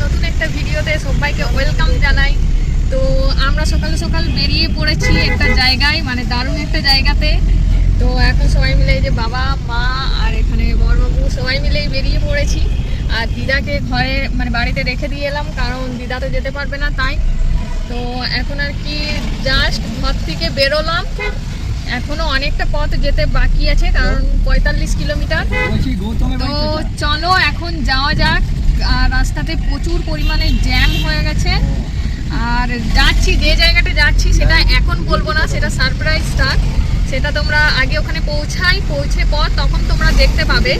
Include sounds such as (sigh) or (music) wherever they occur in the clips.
ব্লগসে সবাইকে ওয়েলকাম জানাই। তো আমরা সকাল সকাল বেরিয়ে পড়েছি একটা জায়গায় মানে দারুণ একটা জায়গাতে। তো এখন সবাই মিলে যে বাবা, মা আর এখানে বড়বাবু, সবাই মিলেই বেরিয়ে পড়েছি। আর দিদাকে ঘরে মানে বাড়িতে রেখে দিয়ে এলাম, কারণ দিদা তো যেতে পারবে না তাই। তো এখন আর কি জাস্ট ঘর থেকে বেরোলাম। এখনও অনেকটা পথ যেতে বাকি আছে, কারণ পঁয়তাল্লিশ কিলোমিটার। তো চলো এখন যাওয়া যাক। আর রাস্তাতে প্রচুর পরিমাণে জ্যাম হয়ে গেছে। আর যাচ্ছি যে জায়গাটা যাচ্ছি সেটা এখন বলব না সেটা সারপ্রাইজ থাক সেটা তোমরা আগে ওখানে পৌঁছাই পৌঁছে পর তখন তোমরা দেখতে পাবে।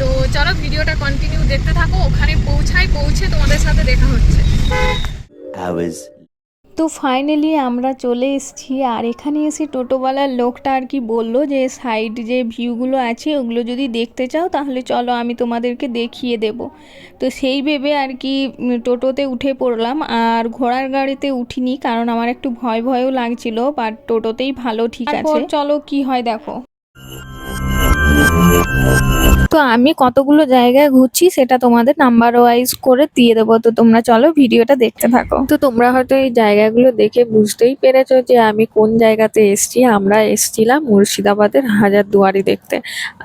তো চলো ভিডিওটা কন্টিনিউ দেখতে থাকো ওখানে পৌঁছাই পৌঁছে তোমাদের সাথে দেখা হচ্ছে। তো ফাইনালি আমরা চলে এসেছি আর এখানে এসে টোটোওয়ালার লোকটা আর কি বলল যে সাইড যে ভিউগুলো আছে ওগুলো যদি দেখতে চাও তাহলে চলো আমি তোমাদেরকে দেখিয়ে দেব। তো সেই ভেবে আর কি টোটোতে উঠে পড়লাম আর ঘোড়ার গাড়িতে উঠিনি কারণ আমার একটু ভয় ভয়ও লাগছিল বাট টোটোতেই ভালো ঠিক আছে। চলো কি হয় দেখো। তো আমি কতগুলো জায়গায় ঘুরছি সেটা তোমাদের নাম্বার ওয়াইজ করে দিয়ে দেবো। তো তোমরা চলো ভিডিওটা দেখতে থাকো। তো তোমরা হয়তো এই জায়গাগুলো দেখে বুঝতেই পেরেছ যে আমি কোন জায়গাতে এসছি। আমরা এসছিলাম মুর্শিদাবাদের হাজারদুয়ারি দেখতে।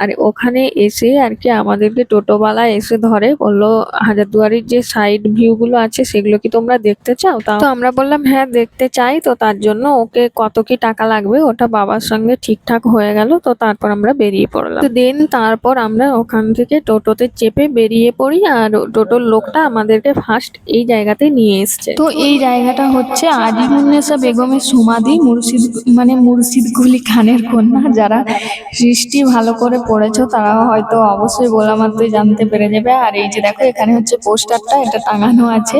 আর ওখানে এসে আর কি আমাদেরকে টোটোওয়ালা এসে ধরে, বলল, হাজারদুয়ারির যে সাইড ভিউগুলো আছে সেগুলো কি তোমরা দেখতে চাও? তো আমরা বললাম হ্যাঁ দেখতে চাই। তো তার জন্য ওকে কত কি টাকা লাগবে, ওটা বাবার সঙ্গে ঠিকঠাক হয়ে গেল। তো তারপর আমরা বেরিয়ে পড়লাম। তো দেন তারপর আমরা ওখান থেকে টোটোতে চেপে বেরিয়ে পড়ি আর টোটোর লোকটা আমাদেরকে ফার্স্ট এই জায়গাতে নিয়ে এসছে। তো এই জায়গাটা হচ্ছে আজিমুন্নেসা বেগমের সমাধি মুর্শিদ মানে মুর্শিদ কুলি খানের কন্যা। যারা সৃষ্টি ভালো করে পড়েছো তারা হয়তো অবশ্যই বলা মাত্রই জানতে পেরে যাবে। আর এই যে দেখো এখানে হচ্ছে পোস্টারটা এটা টাঙানো আছে।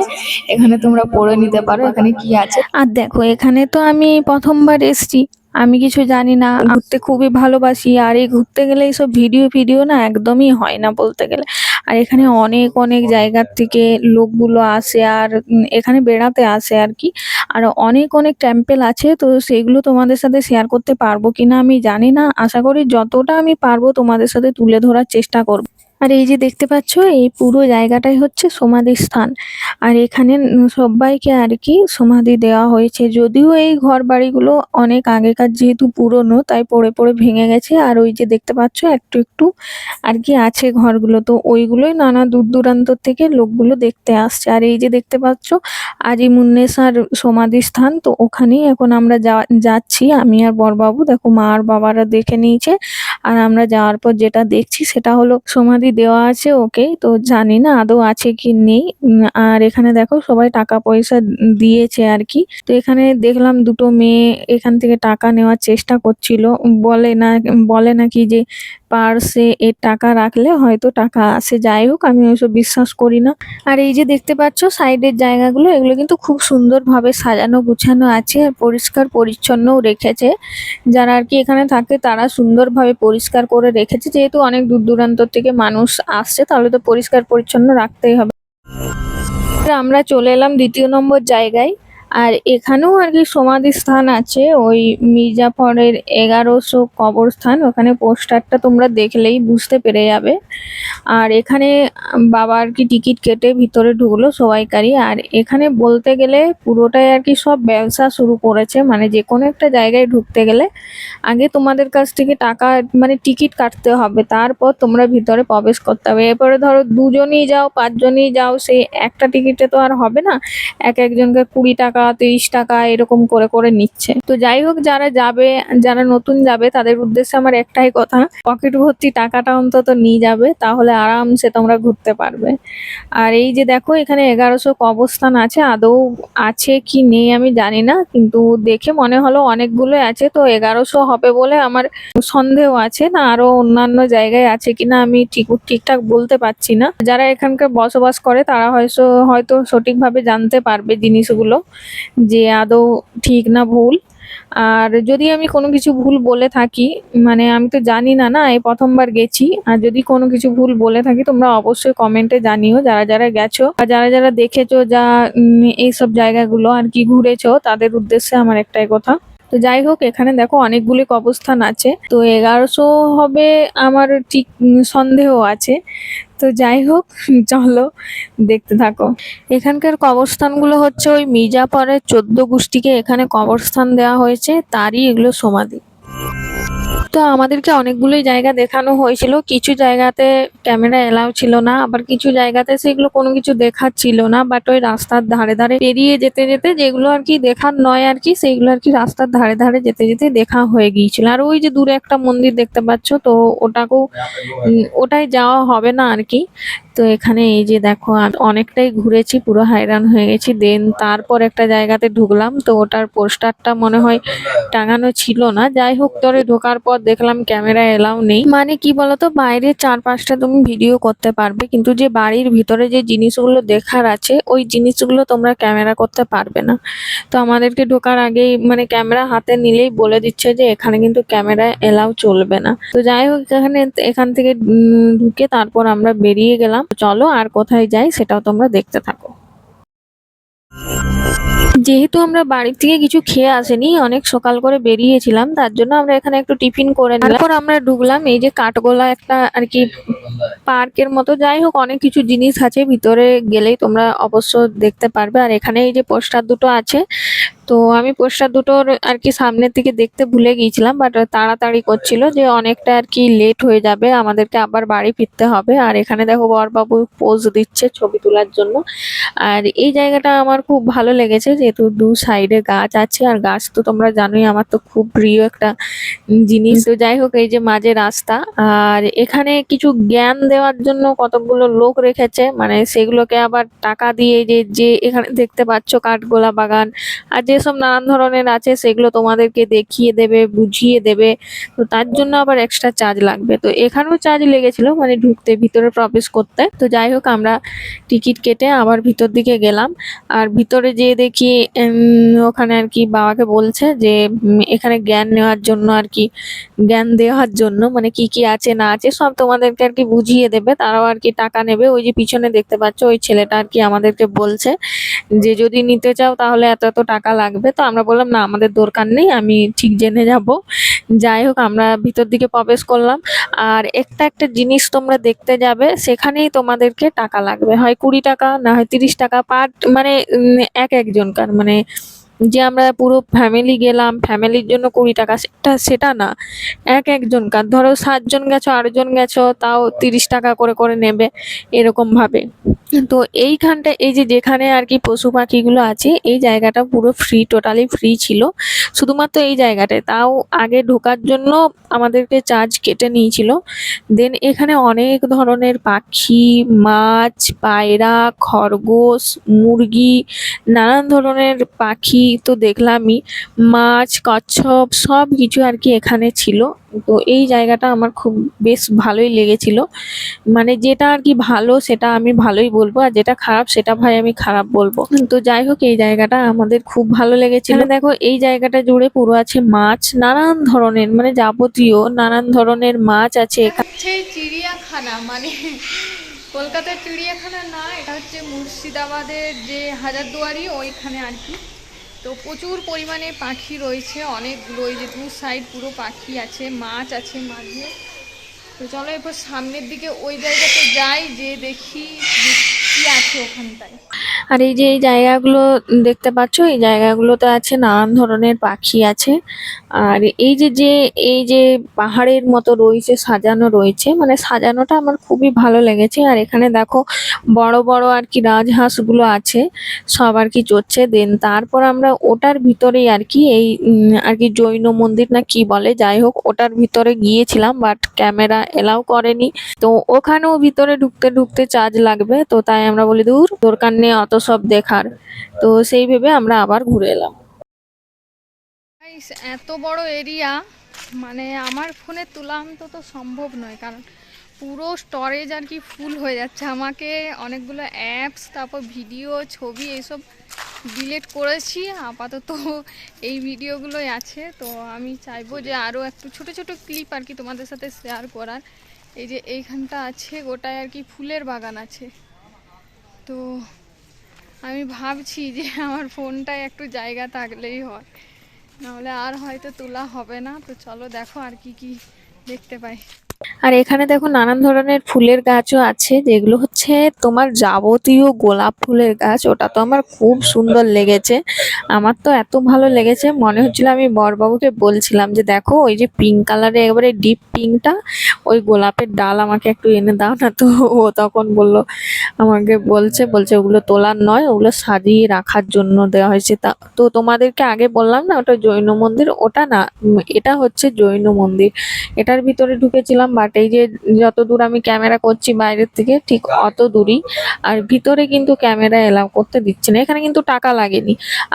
এখানে তোমরা পড়ে নিতে পারো এখানে কি আছে। আর দেখো এখানে তো আমি প্রথমবার এসছি। আমি কিছু জানি না ঘুরতে খুবই ভালোবাসি আর এই ঘুরতে গেলে এইসব ভিডিও ভিডিও না একদমই হয় না বলতে গেলে। আর এখানে অনেক অনেক জায়গার থেকে লোকগুলো আসে আর এখানে বেড়াতে আসে আর কি। আর অনেক অনেক টেম্পেল আছে তো সেগুলো তোমাদের সাথে শেয়ার করতে পারব কিনা আমি জানি না। আশা করি যতটা আমি পারব তোমাদের সাথে তুলে ধরার চেষ্টা করব। আর এই যে দেখতে পাচ্ছ, এই পুরো জায়গাটাই হচ্ছে সমাধি স্থান। আর এখানে সবাইকে আর কি সমাধি দেওয়া হয়েছে। যদিও এই ঘর বাড়িগুলো অনেক আগেকার যেহেতু পুরনো, তাই পড়ে পড়ে ভেঙে গেছে। আর ওই যে দেখতে পাচ্ছ, একটু একটু আর কি আছে ঘরগুলো। তো ওইগুলোই নানা দূর দূরান্ত থেকে লোকগুলো দেখতে আসছে। আর এই যে দেখতে পাচ্ছ, আজিমুন্নেসার সমাধি স্থান। তো ওখানেই এখন আমরা যাচ্ছি। আমি আর বরবাবু, দেখো মা আর বাবারা দেখে নিয়েছে। আর আমরা যাওয়ার পর যেটা দেখছি, সেটা হলো সমাধি দেওয়া আছে ওকে, তো জানি না আদৌ আছে কি নেই। আর এখানে দেখো সবাই টাকা পয়সা দিয়েছে আর কি। তো এখানে দেখলাম দুটো মেয়ে এখান থেকে টাকা নেওয়ার চেষ্টা করছিল। বলে না, বলে নাকি যে পার্সে এর টাকা রাখলে হয়তো টাকা আসে যাই হোক, আমি ওইসব বিশ্বাস করি না। আর এই যে দেখতে পাচ্ছ, সাইডের জায়গাগুলো, এগুলো কিন্তু খুব সুন্দরভাবে সাজানো গুছানো আছে, আর পরিষ্কার পরিচ্ছন্নও রেখেছে। যারা আর কি এখানে থাকে, তারা সুন্দরভাবে পরিষ্কার করে রেখেছে। যেহেতু অনেক দূর দূরান্ত থেকে মানুষ আসছে, তাহলে তো পরিষ্কার পরিচ্ছন্ন রাখতেই হবে। আমরা চলে এলাম দ্বিতীয় নম্বর জায়গায়। আর এখানেও আর কি সমাধি স্থান আছে, ওই মির্জাফরের এগারোশো কবরস্থান, ওখানে পোস্টারটা তোমরা দেখলেই বুঝতে পেরে যাবে। আর এখানে বাবা আর কি টিকিট কেটে ভিতরে ঢুকলো সবাইকারই, আর এখানে বলতে গেলে পুরোটাই আর কি সব ব্যবসা শুরু করেছে মানে যে কোনো একটা জায়গায় ঢুকতে গেলে আগে তোমাদের কাছ থেকে টাকা মানে টিকিট কাটতে হবে, তারপর তোমরা ভিতরে প্রবেশ করতে হবে। এরপরে ধরো দুজনই যাও, পাঁচজনই যাও, সেই একটা টিকিটে তো আর হবে না, এক একজনকে কুড়ি টাকা তিরিশ টাকা এরকম করে করে নিচ্ছে। তো যাই হোক, যারা যাবে, যারা নতুন যাবে, তাদের উদ্দেশ্যে আমার একটাই কথা, পকেট ভর্তি টাকাটা অন্তত নিয়ে যাবে, তাহলে আরামসে তোমরা ঘুরতে পারবে। আর এই যে দেখো, এখানে এগারোশো কবরস্থান আছে, আদৌ আছে কি নেই আমি জানি না, কিন্তু দেখে মনে হলো অনেকগুলো আছে, তো এগারোশো হবে বলে আমার সন্দেহ আছে না, আরও অন্যান্য জায়গায় আছে কিনা আমি ঠিক, ঠিকঠাক বলতে পারছি না। যারা এখানকার বসবাস করে, তারা হয়তো হয়তো সঠিকভাবে জানতে পারবে জিনিসগুলো। যে আদৌ ঠিক না ভুল। আর যদি আমি কোনো কিছু ভুল বলে থাকি মানে আমি তো জানি না না, এই প্রথমবার গেছি। আর যদি কোনো কিছু ভুল বলে থাকি, তোমরা অবশ্যই কমেন্টে জানিও যারা যারা গেছো আর যারা যারা দেখেছ যা এইসব জায়গাগুলো আর কি ঘুরেছো, তাদের উদ্দেশ্যে আমার একটাই কথা। তো যাই হোক, এখানে দেখো অনেকগুলি কবস্থান আছে। তো এগারোশো হবে আমার ঠিক সন্দেহ আছে। তো যাই হোক, চলো দেখতে থাকো। এখানকার কবরস্থানগুলো হচ্ছে ওই মির্জাপুরের চোদ্দ গোষ্ঠীকে এখানে কবরস্থান দেওয়া হয়েছে, তারই এগুলো সমাধি। তো আমাদেরকে অনেকগুলোই জায়গা দেখানো হয়েছিল। কিছু জায়গাতে ক্যামেরা এলাও ছিল না, আবার কিছু জায়গাতে সেগুলো কোনো কিছু দেখার ছিল না বাট ওই রাস্তার ধারে ধারে পেরিয়ে যেতে যেতে যেগুলো আর কি দেখার নয় আর কি, সেগুলো আর কি রাস্তার ধারে ধারে যেতে যেতে দেখা হয়ে গিয়েছিল। আর ওই যে দূরে একটা মন্দির দেখতে পাচ্ছ, তো ওটাকেও ওটাই যাওয়া হবে না আর কি। তো এখানে এই যে দেখো, আমি অনেকটাই ঘুরেছি, পুরো হায়রান হয়ে গেছি। দেন তারপর একটা জায়গাতে ঢুকলাম, তো ওটার পোস্টারটা মনে হয় টাঙানো ছিল না। যাই হোক তোরে ঢোকার পর দেখলাম ক্যামেরা এলাও নেই। মানে কি বলতো বাইরে চার পাঁচটা তুমি ভিডিও করতে পারবে, কিন্তু যে বাড়ির ভিতরে যে জিনিসগুলো দেখার আছে, ওই জিনিসগুলো তোমরা ক্যামেরা করতে পারবে না। তো আমাদেরকে ঢোকার আগেই মানে ক্যামেরা হাতে নিলেই বলে দিচ্ছে যে, এখানে কিন্তু ক্যামেরা এলাও চলবে না। তো যাই হোক, এখানে এখান থেকে ঢুকে তারপর আমরা বেরিয়ে গেলাম। চলো আর কোথায় যাই সেটাও তোমরা দেখতে থাকো। যেহেতু আমরা বাড়ি থেকে কিছু খেয়ে আসেনি, অনেক সকাল করে বেরিয়েছিলাম, তার জন্য আমরা এখানে একটু টিফিন করে তারপর আমরা ঢুকলাম, এই যে কাঠগোলা একটা আর কি পার্কের মতো, যাই হোক, অনেক কিছু জিনিস আছে, ভিতরে গেলেই তোমরা অবশ্য দেখতে পারবে। আর এখানে এই যে পোস্টার দুটো আছে তো আমি পোস্টার দুটোর আর কি সামনের দিকে দেখতে ভুলে গিয়েছিলাম বাট তাড়াতাড়ি করছিল যে অনেকটা আর কি লেট হয়ে যাবে, আমাদেরকে আবার বাড়ি ফিরতে হবে। আর এখানে দেখো বরবাবু পোজ দিচ্ছে ছবি তোলার জন্য। আর এই জায়গাটা আমার খুব ভালো লেগেছে, যেহেতু দু সাইডে গাছ আছে, আর গাছ তো তোমরা জানোই আমার তো খুব প্রিয় একটা জিনিস। তো যাই হোক, এই যে মাঝে রাস্তা, আর এখানে কিছু জ্ঞান দেওয়ার জন্য কতগুলো লোক রেখেছে মানে সেগুলোকে আবার টাকা দিয়ে যে যে এখানে দেখতে পাচ্ছ কাঠগোলা বাগান, আর যেসব নানান ধরনের আছে সেগুলো তোমাদেরকে দেখিয়ে দেবে, বুঝিয়ে দেবে। তো তার জন্য আবার এক্সট্রা চার্জ লাগবে। তো এখানেও চার্জ লেগেছিল মানে ঢুকতে, ভিতরে প্রবেশ করতে। তো যাই হোক, আমরা টিকিট কেটে আবার ভিতর দিকে গেলাম। আর ভিতরে যেয়ে দেখি ওখানে আর কি বাবাকে বলছে যে এখানে জ্ঞান নেওয়ার জন্য আর কি, জ্ঞান দেওয়ার জন্য মানে কি কি আছে, না আছে, সব তোমাদেরকে আর কি বুঝিয়ে দেবে। তারাও আর কি টাকা নেবে। ওই যে পিছনে দেখতে পাচ্ছ, ওই ছেলেটা আর কি আমাদেরকে বলছে যে, যদি নিতে চাও তাহলে এত এত টাকা লাগবে। তো আমরা বললাম, না, আমাদের দরকার নেই, আমি ঠিক জেনে যাব। যাই হোক, আমরা ভিতর দিকে প্রবেশ করলাম। আর একটা একটা জিনিস তোমরা দেখতে যাবে, সেখানেই তোমাদেরকে টাকা লাগবে। হয় কুড়ি টাকা, না হয় তিরিশ টাকা, পার মানে এক একজনকার মানে যে আমরা পুরো ফ্যামিলি গেলাম ফ্যামিলির জন্য কুড়ি টাকা, সেটা সেটা না। এক একজনকার ধরো সাতজন গেছো, আটজন গেছো, তাও তিরিশ টাকা করে করে নেবে, এরকম ভাবে। তো এইখানটা, এই যে যেখানে আর কি পশু পাখিগুলো আছে, এই জায়গাটা পুরো ফ্রি টোটালি ফ্রি ছিল। শুধুমাত্র এই জায়গাটায়, তাও আগে ঢোকার জন্য আমাদেরকে চার্জ কেটে নিয়েছিল। দেন এখানে অনেক ধরনের পাখি, মাছ, পায়রা, খরগোশ, মুরগি, নানান ধরনের পাখি তো দেখলামই মাছ কচ্ছপ সব কিছু আর কি এখানে ছিল। তো এই জায়গাটা আমার খুব বেশ ভালোই লেগেছিল। মানে যেটা আর কি ভালো সেটা আমি ভালোই বলব আর যেটা খারাপ সেটা ভাই আমি খারাপ বলব। তো যাই হোক এই জায়গাটা আমাদের খুব ভালো লেগেছিল। দেখো এই জায়গাটা জুড়ে পুরো আছে মাছ নানান ধরনের মানে যাবতীয় নানান ধরনের মাছ আছে এখানে চিড়িয়াখানা মানে কলকাতার চিড়িয়াখানা না এটা হচ্ছে মুর্শিদাবাদের যে হাজারদুয়ারি ওইখানে আর কি। তো প্রচুর পরিমাণে পাখি রয়েছে, অনেকগুলো ওই যে দু সাইড পুরো পাখি আছে, মাছ আছে মাঝে। তো চলো এরপর সামনের দিকে ওই জায়গাতে যাই যে দেখি আর এই যে এই জায়গাগুলো দেখতে পাচ্ছ, এই জায়গাগুলোতে আছে নানান ধরনের পাখি আছে। আর এই যে যে, এই যে পাহাড়ের মতো রয়েছে, সাজানো রয়েছে মানে সাজানোটা আমার খুবই ভালো লেগেছে। আর এখানে দেখো, বড় বড় আর কি রাজহাঁসগুলো আছে, সব আর কি চড়ছে। দেন তারপর আমরা ওটার ভিতরেই আর কি এই আর কি জৈন মন্দির না কি বলে, যাই হোক, ওটার ভিতরে গিয়েছিলাম বাট ক্যামেরা এলাও করেনি। তো ওখানেও ভিতরে ঢুকতে ঢুকতে চার্জ লাগবে, তো তাই আমরা বলি, দূর, দরকার নেই, অত সব দেখার। তো সেই ভেবে আমরা আবার ঘুরে এলাম। এত বড় এরিয়া মানে আমার ফোনে তোলাম তো তো সম্ভব নয়, কারণ পুরো স্টোরেজ আর কি ফুল হয়ে যাচ্ছে। আমাকে অনেকগুলো অ্যাপস তারপর ভিডিও ছবি এইসব ডিলিট করেছি। আপাতত এই ভিডিওগুলোই আছে। তো আমি চাইব যে আরও একটু ছোট ছোট ক্লিপ আর কি তোমাদের সাথে শেয়ার করার। এই যে এইখানটা আছে, গোটায় আর কি ফুলের বাগান আছে। তো আমি ভাবছি যে আমার ফোনটায় একটু জায়গা থাকলেই হয়। নাহলে আর হয়তো তোলা হবে না। তো চলো দেখো আর কি কি দেখতে পাই। আর এখানে দেখো নানান ধরনের ফুলের গাছও আছে, যেগুলো হচ্ছে তোমার যাবতীয় গোলাপ ফুলের গাছ। ওটা তো আমার খুব সুন্দর লেগেছে। আমার তো এত ভালো লেগেছে। মনে হচ্ছিল আমি বরবাবুকে বলছিলাম যে, দেখো, ওই যে পিঙ্ক কালারের একেবারে ডিপ পিঙ্কটা ওই গোলাপের ডাল আমাকে একটু এনে দাও না তো। (laughs) ও তখন বলল, আমাকে বলছে বলছে ওগুলো তোলার নয়, ওগুলো সাজিয়ে রাখার জন্য দেওয়া হয়েছে। তা, তো তোমাদেরকে আগে বললাম না, ওটা জৈন মন্দির? ওটা না এটা হচ্ছে জৈন মন্দির। এটার ভিতরে ঢুকেছিলাম বাট এই যে যত দূর আমি ক্যামেরা করছি বাইরের থেকে, ঠিক অত দূরই। আর ভিতরে কিন্তু ক্যামেরা এলাও করতে দিচ্ছে না। এখানে কিন্তু টাকা লাগেনি।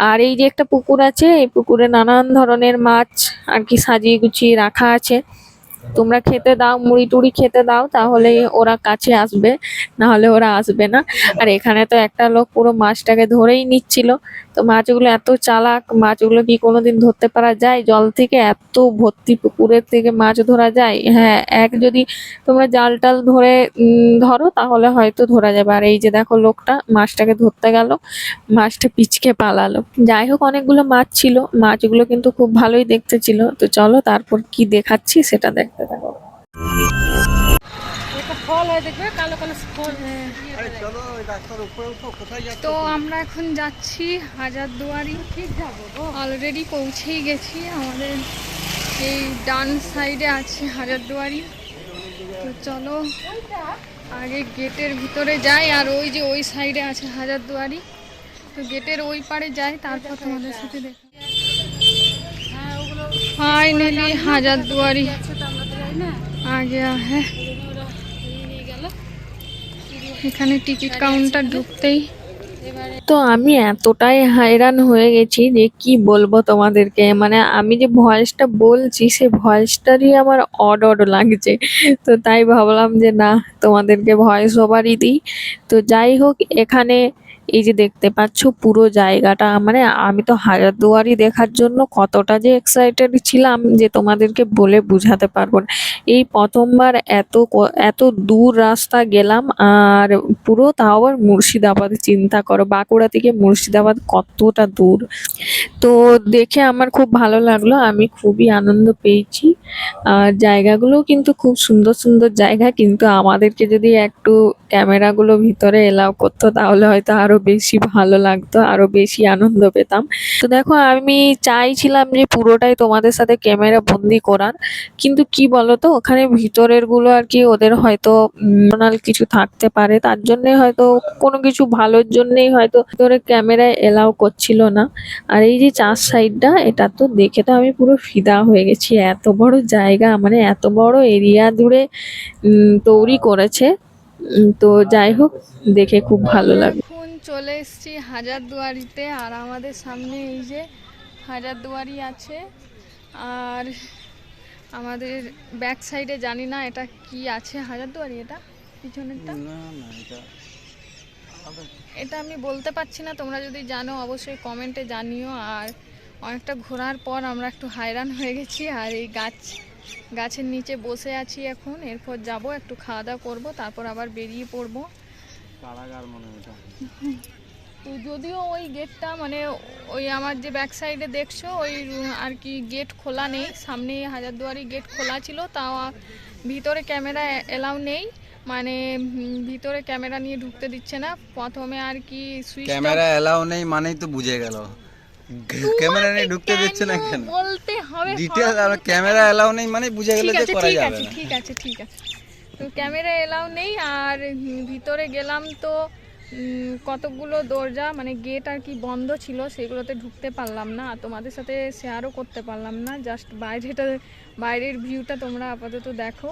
আর এই যে একটা পুকুর আছে, এই পুকুরে নানান ধরনের মাছ আর কি সাজিয়ে গুছিয়ে রাখা আছে। তোমরা খেতে দাও, মুড়ি টুড়ি খেতে দাও, তাহলে ওরা কাছে আসবে। না হলে ওরা আসবে না। আর এখানে তো একটা লোক পুরো মাছটাকে ধরেই নিচ্ছিল। তো মাছগুলো এত চালাক, মাছগুলো কি কোনোদিন ধরতে পারা যায়? জল থেকে এত ভর্তি পুকুরের থেকে মাছ ধরা যায়। হ্যাঁ এক যদি তোমরা জাল টাল ধরে ধরো তাহলে হয়তো ধরা যাবে। আর এই যে দেখো লোকটা, মাছটাকে ধরতে গেল, মাছটা পিচকে পালালো। যাই হোক, অনেকগুলো মাছ ছিল। মাছগুলো কিন্তু খুব ভালোই দেখতে ছিল। তো চলো তারপর কি দেখাচ্ছি সেটা দেখতে একটা ফল হয় দেখবে কালো কালো ফল তো আমরা এখন যাচ্ছি হাজারদুয়ারি ঠিক যাবো অলরেডি পৌঁছেই গেছি আমাদের এই ডান সাইডে আছে হাজারদুয়ারি তো চলো আগে গেটের ভিতরে যাই আর ওই যে ওই সাইডে আছে হাজারদুয়ারি তো গেটের ওই পারে যাই তারপর তোমাদের সাথে দেখ ফাইনালি হাজারদুয়ারি आ गया है এখানে টিকিট কাউন্টার ঢুকতেই। তো আমি এতটাই হায়রান হয়ে গেছি যে কি বলব তোমাদেরকে। মানে আমি যে ভয়েসটা বলছি সে ভয়েসটারই আমার অড অড লাগছে। তো তাই ভাবলাম যে না, তোমাদেরকে ভয়েস ওভারই দিই। তো যাই হোক, এখানে এই যে দেখতে পাচ্ছ পুরো জায়গাটা মানে আমি তো হাজারদুয়ারি দেখার জন্য কতটা যে এক্সাইটেড ছিলাম যে তোমাদেরকে বলে বোঝাতে পারব না। এই প্রথমবার এত এত দূর রাস্তা গেলাম আর পুরো তাও আবার মুর্শিদাবাদ, চিন্তা করো বাঁকুড়া থেকে মুর্শিদাবাদ কতটা দূর। তো দেখে আমার খুব ভালো লাগল, আমি খুবই আনন্দ পেয়েছি। আর জায়গাগুলো কিন্তু খুব সুন্দর সুন্দর জায়গা, কিন্তু আমাদেরকে যদি একটু ক্যামেরাগুলো ভিতরে এলাও করতো তাহলে হয়তো আরও বেশি ভালো লাগতো, আরও বেশি আনন্দ পেতাম। তো দেখো, আমি চাইছিলাম যে পুরোটাই তোমাদের সাথে ক্যামেরা বন্দি করার, কিন্তু কি বলতো, ওখানে ভিতরেরগুলো আর কি ওদের হয়তো personal কিছু থাকতে পারে, তার জন্য হয়তো কোনো কিছু ভালোর জন্যই হয়তো ভিতরে ক্যামেরায় এলাও করছিল না। আর এই যে চার সাইডটা, এটা তো দেখে তো আমি পুরো ফিদা হয়ে গেছি, এত বড় জায়গা মানে এত বড় এরিয়া জুড়ে তৈরি করেছে। তো যাই হোক, দেখে খুব ভালো লাগে চলে এসেছি হাজারদুয়ারিতে আর আমাদের সামনে এই যে হাজারদুয়ারি আছে। আর আমাদের ব্যাক সাইডে জানি না এটা কি আছে হাজারদুয়ারি এটা পিছনেরটা? এটা আমি বলতে পারছি না তোমরা যদি জানো অবশ্যই কমেন্টে জানিও। আর অনেকটা ঘোরার পর আমরা একটু হায়রান হয়ে গেছি আর এই গাছ গাছের নিচে বসে আছি এখন। এরপর যাব একটু খাওয়া দাওয়া করব তারপর আবার বেরিয়ে পড়ব। তো যদিও ওই গেটটা মানে ওই আমার যে ব্যাক সাইডে দেখছ ওই আর কি গেট খোলা নেই। সামনে হাজারদুয়ারি গেট খোলা ছিল তাও ভিতরে ক্যামেরা এলাও নেই। মানে ভিতরে ক্যামেরা নিয়ে ঢুকতে দিচ্ছে না। প্রথমে আর কি সুইচ ক্যামেরা এলাও নেই মানেই তো বুঝে গেল। ক্যামেরা নিয়ে ঢুকতে দিচ্ছে না কেন? বলতে হবে আর ক্যামেরা এলাও নেই মানে বুঝে গেল ঠিক যে আছে করা ঠিক আছে ঠিক আছে ঠিক আছে। ক্যামেরা এলাও নেই, আর ভিতরে গেলাম তো কতগুলো দরজা মানে গেট আর কি বন্ধ ছিল, সেগুলোতে ঢুকতে পারলাম না। তোমাদের সাথে শেয়ারও করতে পারলাম না জাস্ট বাইরেটা, বাইরের ভিউটা তোমরা আপাতত দেখো।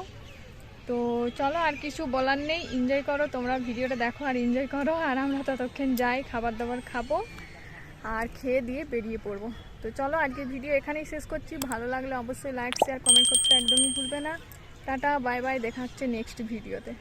তো চলো, আর কিছু বলার নেই এনজয় করো, তোমরা ভিডিওটা দেখো আর এনজয় করো, আর আমরা ততক্ষণ যাই খাবার দাবার খাব, আর খেয়ে দিয়ে বেরিয়ে পড়ব। তো চলো আজকে ভিডিও এখানেই শেষ করছি, ভালো লাগলে অবশ্যই লাইক শেয়ার কমেন্ট করতে একদমই ভুলবে না। টাটা বাই বাই দেখা হচ্ছে নেক্সট ভিডিওতে